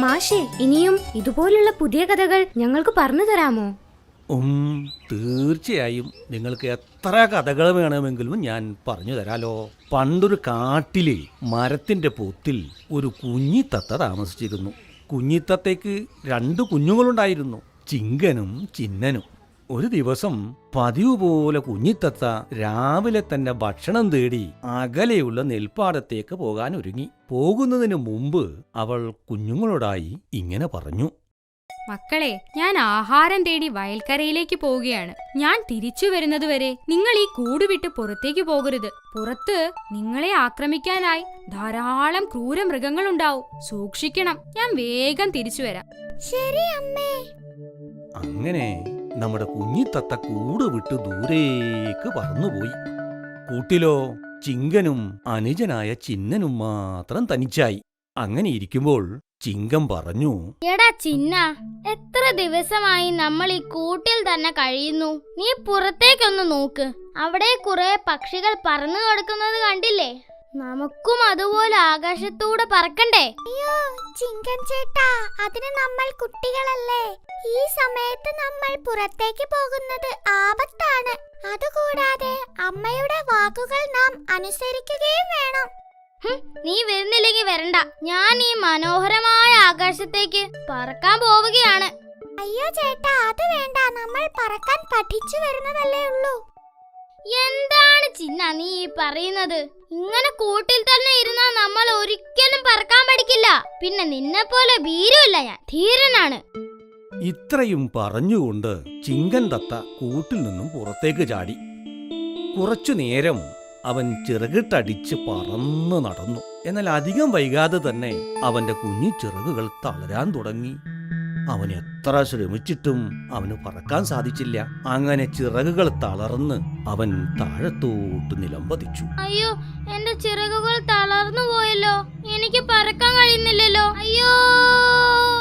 മാഷേ ഇനിയും ഇതുപോലുള്ള പുതിയ കഥകൾ ഞങ്ങൾക്ക് പറഞ്ഞു തരാമോ? തീർച്ചയായും. നിങ്ങൾക്ക് എത്ര കഥകൾ വേണമെങ്കിലും ഞാൻ പറഞ്ഞു തരാലോ. പണ്ടൊരു കാട്ടിലെ മരത്തിന്റെ പൊത്തിൽ ഒരു കുഞ്ഞിത്തത്ത താമസിച്ചിരുന്നു. കുഞ്ഞിത്തത്തേക്ക് രണ്ട് കുഞ്ഞുങ്ങളുണ്ടായിരുന്നു. ചിങ്കനും ചിന്നനും. ഒരു ദിവസം പതിവ് പോലെ കുഞ്ഞിത്തത്ത രാവിലെ തന്നെ ഭക്ഷണം തേടി അകലെയുള്ള നെൽപ്പാടത്തേക്ക് പോകാൻ ഒരുങ്ങി പോകുന്നതിന് മുമ്പ് അവൾ കുഞ്ഞുങ്ങളോടായി ഇങ്ങനെ പറഞ്ഞു. മക്കളെ ഞാൻ ആഹാരം തേടി വയൽക്കരയിലേക്ക് പോവുകയാണ്. ഞാൻ തിരിച്ചു വരുന്നതുവരെ നിങ്ങൾ ഈ കൂട് വിട്ട് പുറത്തേക്ക് പോകരുത്. പുറത്ത് നിങ്ങളെ ആക്രമിക്കാനായി ധാരാളം ക്രൂര മൃഗങ്ങളുണ്ടാവും. സൂക്ഷിക്കണം ഞാൻ വേഗം തിരിച്ചു വരാം. ശരി അമ്മേ. അങ്ങനെ നമ്മുടെ കുഞ്ഞിത്തത്ത കൂട് വിട്ട് ദൂരേക്ക് പറന്നുപോയി. കൂട്ടിലോ ചിങ്കനും അനുജനായ ചിന്നനും മാത്രം തനിച്ചായി. അങ്ങനെ ഇരിക്കുമ്പോൾ ചിങ്കം പറഞ്ഞു എടാ ചിന്ന എത്ര ദിവസമായി നമ്മൾ ഈ കൂട്ടിൽ തന്നെ കഴിയുന്നു? നീ പുറത്തേക്കൊന്ന് നോക്ക്. അവിടെ കുറെ പക്ഷികൾ പറന്നു കിടക്കുന്നത് കണ്ടില്ലേ? നമുക്കും അതുപോലെ ആകാശത്തൂടെ പറക്കണ്ടേ? അയ്യോ ചിങ്കൻ ചേട്ടാ അതിന് നമ്മൾ കുട്ടികളല്ലേ? ഈ സമയത്ത് നമ്മൾ പുറത്തേക്ക് പോകുന്നത് ആപത്താണ്. അതുകൂടാതെ അമ്മയുടെ വാക്കുകൾ നാം അനുസരിക്കുകയും വേണം. നീ വരുന്നില്ലെങ്കിൽ വരണ്ട. ഞാൻ ഈ മനോഹരമായ ആകാശത്തേക്ക് പറക്കാൻ പോവുകയാണ്. അയ്യോ ചേട്ടാ അത് വേണ്ട. നമ്മൾ പറക്കാൻ പഠിച്ചു വരുന്നതല്ലേ ഉള്ളൂ. എന്താണ് ചിന്ന നീ ഈ പറയുന്നത്? ഇങ്ങനെ കൂട്ടിൽ തന്നെ ഇരുന്നാൽ നമ്മൾ ഒരിക്കലും പറക്കാൻ പഠിക്കില്ല. പിന്നെ നിന്നെ പോലെ ഭീരുവല്ല ഞാൻ. ധീരനാണ്. ഇത്രയും പറഞ്ഞുകൊണ്ട് ചിങ്കൻ തത്ത കൂട്ടിൽ നിന്നും പുറത്തേക്ക് ചാടി. കുറച്ചു നേരം അവൻ ചിറകിട്ടടിച്ച് പറന്ന് നടന്നു. എന്നാൽ അധികം വൈകാതെ തന്നെ അവന്റെ കുഞ്ഞു ചിറകുകൾ തളരാൻ തുടങ്ങി. അവൻ എത്ര ശ്രമിച്ചിട്ടും അവന് പറക്കാൻ സാധിച്ചില്ല. അങ്ങനെ ചിറകുകൾ തളർന്ന് അവൻ താഴത്തോട്ട് നിലംപതിച്ചു. അയ്യോ എന്റെ ചിറകുകൾ തളർന്നു പോയല്ലോ. എനിക്ക് പറക്കാൻ കഴിയുന്നില്ലല്ലോ. അയ്യോ!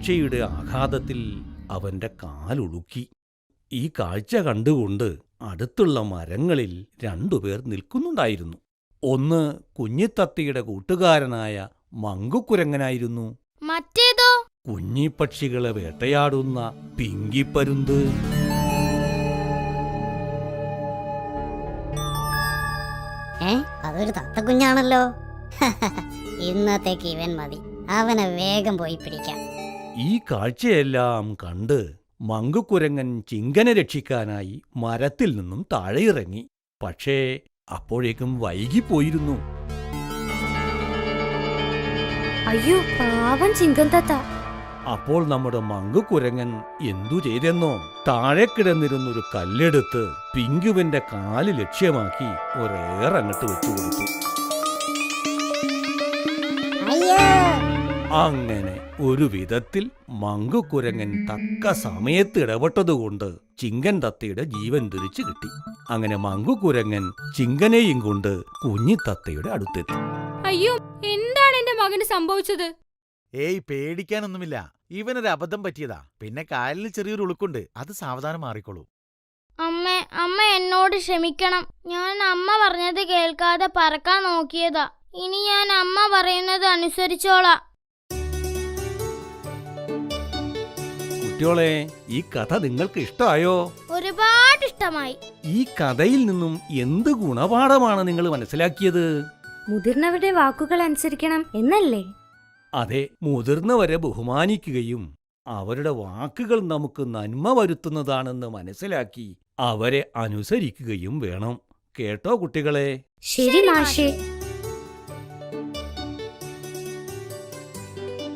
വീഴ്ചയുടെ ആഘാതത്തിൽ അവന്റെ കാലുളുക്കി ഈ കാഴ്ച കണ്ടുകൊണ്ട് അടുത്തുള്ള മരങ്ങളിൽ രണ്ടുപേർ നിൽക്കുന്നുണ്ടായിരുന്നു. ഒന്ന് കുഞ്ഞിത്തത്തിയുടെ കൂട്ടുകാരനായ മങ്കുക്കുരങ്ങനായിരുന്നു മറ്റേതോ? കുഞ്ഞിപ്പക്ഷികളെ വേട്ടയാടുന്ന പിങ്കിപ്പരുന്ത്. ഏ അതൊരു തത്തക്കുഞ്ഞാണല്ലോ. ഇന്നത്തേക്ക് ഇവൻ മതി. അവനെ വേഗം പോയി പിടിക്കാം. ഈ കാഴ്ചയെല്ലാം കണ്ട് മങ്കുക്കുരങ്ങൻ ചിങ്കനെ രക്ഷിക്കാനായി മരത്തിൽ നിന്നും താഴെയിറങ്ങി. പക്ഷേ അപ്പോഴേക്കും വൈകിപ്പോയിരുന്നു. അയ്യോ പാവം ചിങ്കൻ തത്ത. അപ്പോൾ നമ്മുടെ മങ്കുക്കുരങ്ങൻ എന്തു ചെയ്തെന്നോ താഴെ കിടന്നിരുന്നൊരു കല്ലെടുത്ത് പിങ്കുവിന്റെ കാൽ ലക്ഷ്യമാക്കി ഒരേറങ്ങട്ട് വെച്ചു കൊടുത്തു അങ്ങനെ ഒരു വിധത്തിൽ മങ്കുക്കുരങ്ങൻ തക്ക സമയത്ത് ഇടപെട്ടതുകൊണ്ട് ചിങ്കൻ തത്തയുടെ ജീവൻ തിരിച്ചു കിട്ടി. അങ്ങനെ മങ്കുക്കുരങ്ങൻ ചിങ്കനെയും കൊണ്ട് കുഞ്ഞി തത്തയുടെ അടുത്തെത്തി. അയ്യോ എന്താണ് എന്റെ മകന് സംഭവിച്ചത്? ഏയ് പേടിക്കാനൊന്നുമില്ല. ഇവനൊരു അബദ്ധം പറ്റിയതാ. പിന്നെ കാലിന് ചെറിയൊരു ഉളുക്കുണ്ട്. അത് സാവധാനം മാറിക്കോളൂ. അമ്മ അമ്മ എന്നോട് ക്ഷമിക്കണം. ഞാൻ അമ്മ പറഞ്ഞത് കേൾക്കാതെ പറക്കാൻ നോക്കിയതാ. ഇനി ഞാൻ അമ്മ പറയുന്നത് അനുസരിച്ചോളാം. കുട്ടിയോളെ ഈ കഥ നിങ്ങൾക്ക് ഇഷ്ടമായോ? ഒരുപാട് ഇഷ്ടമായി. ഈ കഥയിൽ നിന്നും എന്ത് ഗുണപാഠമാണ് നിങ്ങൾ മനസ്സിലാക്കിയത്? മുതിർന്നവരുടെ വാക്കുകൾ അനുസരിക്കണം എന്നല്ലേ? അതെ മുതിർന്നവരെ ബഹുമാനിക്കുകയും അവരുടെ വാക്കുകൾ നമുക്ക് നന്മ വരുത്തുന്നതാണെന്ന് മനസ്സിലാക്കി അവരെ അനുസരിക്കുകയും വേണം. കേട്ടോ കുട്ടികളെ? ശരി മാഷേ.